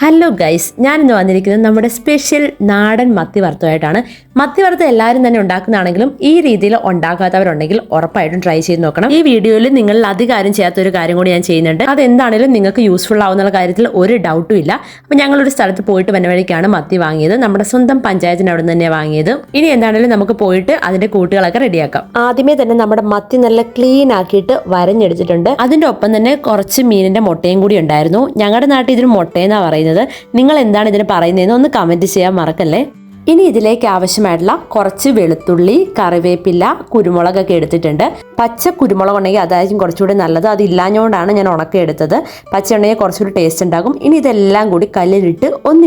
Hello guys ഞാനിന്ന് വന്നിരിക്കുന്നത് നമ്മുടെ സ്പെഷ്യൽ നാടൻ മത്തി വറുത്തമായിട്ടാണ് മത്തി വറുത്ത് എല്ലാവരും തന്നെ ഉണ്ടാക്കുന്നതാണെങ്കിലും ഈ രീതിയിൽ ഉണ്ടാക്കാത്തവരുണ്ടെങ്കിൽ ഉറപ്പായിട്ടും ട്രൈ ചെയ്ത് നോക്കണം. ഈ വീഡിയോയിൽ നിങ്ങൾ അധികാരം ചെയ്യാത്ത ഒരു കാര്യം കൂടി ഞാൻ ചെയ്യുന്നുണ്ട്. അതെന്താണെങ്കിലും നിങ്ങൾക്ക് യൂസ്ഫുൾ ആവുന്ന കാര്യത്തിൽ ഒരു ഡൗട്ടും ഇല്ല. അപ്പം ഞങ്ങളൊരു സ്ഥലത്ത് പോയിട്ട് വന്ന വഴിക്കാണ് മത്തി വാങ്ങിയത്. നമ്മുടെ സ്വന്തം പഞ്ചായത്തിന് അവിടെ നിന്ന് തന്നെ വാങ്ങിയത്. ഇനി എന്താണെങ്കിലും നമുക്ക് പോയിട്ട് അതിന്റെ കൂട്ടുകളൊക്കെ റെഡിയാക്കാം. ആദ്യമേ തന്നെ നമ്മുടെ മത്തി നല്ല ക്ലീൻ ആക്കിയിട്ട് വരഞ്ഞെടുത്തിട്ടുണ്ട്. അതിന്റെ ഒപ്പം തന്നെ കുറച്ച് മീനിന്റെ മുട്ടയും കൂടി ഉണ്ടായിരുന്നു. ഞങ്ങളുടെ നാട്ടിൽ ഇതിന് മുട്ടയെന്നാണ് പറയുന്നത്. നിങ്ങൾ എന്താണ് ഇതിന് പറയുന്നതെന്ന് ഒന്ന് കമന്റ് ചെയ്യാൻ മറക്കല്ലേ? ഇനി ഇതിലേക്ക് ആവശ്യമായിട്ടുള്ള കുറച്ച് വെളുത്തുള്ളി കറിവേപ്പില കുരുമുളകൊക്കെ എടുത്തിട്ടുണ്ട്. പച്ച കുരുമുളക് ഉണ്ടെങ്കിൽ അതായിരിക്കും കുറച്ചുകൂടി നല്ലത്. അത് ഇല്ലാഞ്ഞുകൊണ്ടാണ് ഞാൻ ഉണക്കി എടുത്തത്. പച്ച ഉണ്ടെങ്കിൽ കുറച്ചുകൂടി ടേസ്റ്റ് ഉണ്ടാകും. ഇനി ഇതെല്ലാം കൂടി കല്ലിലിട്ട് ഒന്ന്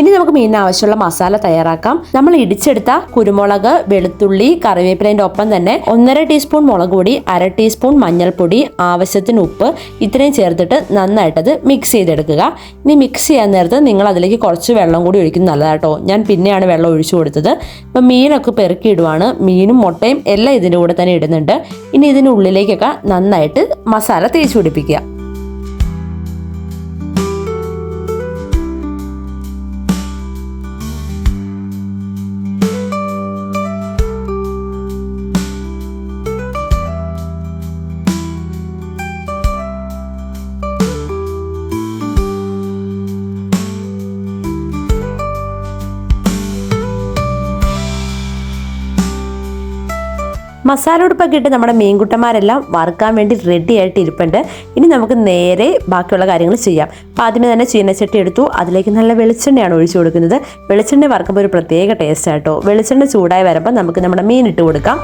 ഇനി നമുക്ക് മീനിന് ആവശ്യമുള്ള മസാല തയ്യാറാക്കാം. നമ്മൾ ഇടിച്ചെടുത്ത കുരുമുളക് വെളുത്തുള്ളി കറിവേപ്പിലേന്റെ ഒപ്പം തന്നെ ഒന്നര ടീസ്പൂൺ മുളക് പൊടി അര ടീസ്പൂൺ മഞ്ഞൾപ്പൊടി ആവശ്യത്തിന് ഉപ്പ് ഇത്രയും ചേർത്തിട്ട് നന്നായിട്ടത് മിക്സ് ചെയ്തെടുക്കുക. ഇനി മിക്സ് ചെയ്യാൻ നേരത്ത് നിങ്ങൾ അതിലേക്ക് കുറച്ച് വെള്ളം കൂടി ഒഴിക്കുന്നത് നല്ലതാട്ടോ. ഞാൻ പിന്നെയാണ് വെള്ളം ഒഴിച്ചു കൊടുത്തത്. അപ്പം മീനൊക്കെ പെറുക്കിയിടുവാണ് മീനും മുട്ടയും എല്ലാം ഇതിന്റെ കൂടെ തന്നെ ഇടുന്നുണ്ട്. ഇനി ഇതിനുള്ളിലേക്കൊക്കെ നന്നായിട്ട് മസാല തേച്ച് പിടിപ്പിക്കുക. മസാല ഉടുപ്പൊക്കെ നമ്മുടെ മീൻകുട്ടന്മാരെല്ലാം വറുക്കാൻ വേണ്ടി റെഡി ആയിട്ട് ഇരിപ്പുണ്ട്. ഇനി നമുക്ക് നേരെ ബാക്കിയുള്ള കാര്യങ്ങൾ ചെയ്യാം. അപ്പോൾ ആദ്യമേ തന്നെ ചീനച്ചട്ടി എടുത്തു. അതിലേക്ക് നല്ല വെളിച്ചെണ്ണയാണ് ഒഴിച്ചു കൊടുക്കുന്നത്. വെളിച്ചെണ്ണ വറുക്കുമ്പോൾ ഒരു പ്രത്യേക ടേസ്റ്റ് ആട്ടോ വെളിച്ചെണ്ണ ചൂടായി വരുമ്പോൾ നമുക്ക് നമ്മുടെ മീൻ ഇട്ട് കൊടുക്കാം.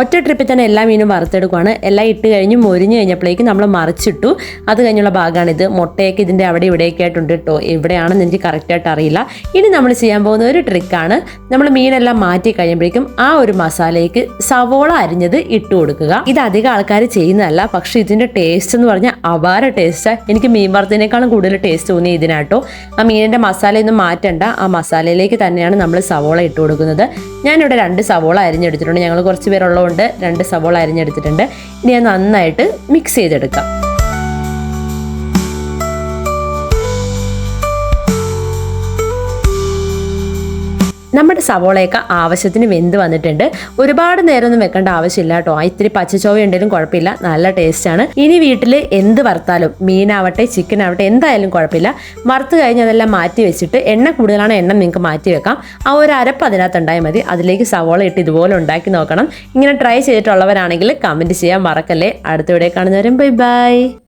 ഒറ്റ ട്രിപ്പിൽ തന്നെ എല്ലാ മീനും വറുത്തെടുക്കുവാണ്. എല്ലാം ഇട്ട് കഴിഞ്ഞ് മൊരിഞ്ഞ് കഴിഞ്ഞപ്പോഴേക്കും നമ്മൾ മറിച്ചിട്ടു. അത് കഴിഞ്ഞുള്ള ഭാഗമാണിത് മുട്ടയൊക്കെ ഇതിന്റെ അവിടെ ഇവിടെയൊക്കെ ആയിട്ടുണ്ട് കേട്ടോ എവിടെയാണെന്ന് എനിക്ക് കറക്റ്റായിട്ട് അറിയില്ല. ഇനി നമ്മൾ ചെയ്യാൻ പോകുന്ന ഒരു ട്രിക്കാണ് നമ്മൾ മീനെല്ലാം മാറ്റി കഴിയുമ്പോഴേക്കും ആ ഒരു മസാലയ്ക്ക് സവോള അരിഞ്ഞത് ഇട്ട് കൊടുക്കുക. ഇത് അധികം ആൾക്കാർ ചെയ്യുന്നതല്ല. പക്ഷേ ഇതിന്റെ ടേസ്റ്റ് എന്ന് പറഞ്ഞാൽ അപാര ടേസ്റ്റാണ് എനിക്ക് മീൻ വറുത്തതിനേക്കാളും കൂടുതൽ ടേസ്റ്റ് തോന്നി ഇതിനാട്ടോ ആ മീനിന്റെ മസാലയൊന്നും മാറ്റണ്ട. ആ മസാലയിലേക്ക് തന്നെയാണ് നമ്മൾ സവോള ഇട്ട് കൊടുക്കുന്നത്. ഞാനിവിടെ രണ്ട് സവോള അരിഞ്ഞെടുത്തിട്ടുണ്ട്. ഞങ്ങൾ കുറച്ച് പേരുള്ളതുകൊണ്ട് രണ്ട് സവോള അരിഞ്ഞെടുത്തിട്ടുണ്ട്. ഇനി ഞാൻ നന്നായിട്ട് മിക്സ് ചെയ്തെടുക്കാം. നമ്മുടെ സവോളയൊക്കെ ആവശ്യത്തിന് വെന്ത് വന്നിട്ടുണ്ട്. ഒരുപാട് നേരമൊന്നും വെക്കേണ്ട ആവശ്യമില്ല കേട്ടോ. ഇത്തിരി പച്ചച്ചോവ ഉണ്ടെങ്കിലും കുഴപ്പമില്ല. നല്ല ടേസ്റ്റാണ്. ഇനി വീട്ടിൽ എന്ത് വറുത്താലും മീനാവട്ടെ ചിക്കൻ ആവട്ടെ എന്തായാലും കുഴപ്പമില്ല. വറുത്ത് കഴിഞ്ഞ് അതെല്ലാം മാറ്റി വെച്ചിട്ട് എണ്ണ കൂടുതലാണ് എണ്ണ നിങ്ങൾക്ക് മാറ്റി വെക്കാം. ആ ഒരു അരപ്പ് അതിനകത്ത് ഉണ്ടായാൽ മതി. അതിലേക്ക് സവോള ഇട്ട് ഇതുപോലെ ഉണ്ടാക്കി നോക്കണം. ഇങ്ങനെ ട്രൈ ചെയ്തിട്ടുള്ളവരാണെങ്കിൽ കമന്റ് ചെയ്യാൻ മറക്കല്ലേ. അടുത്ത വീഡിയോ കാണുന്നവരും ബൈ ബൈ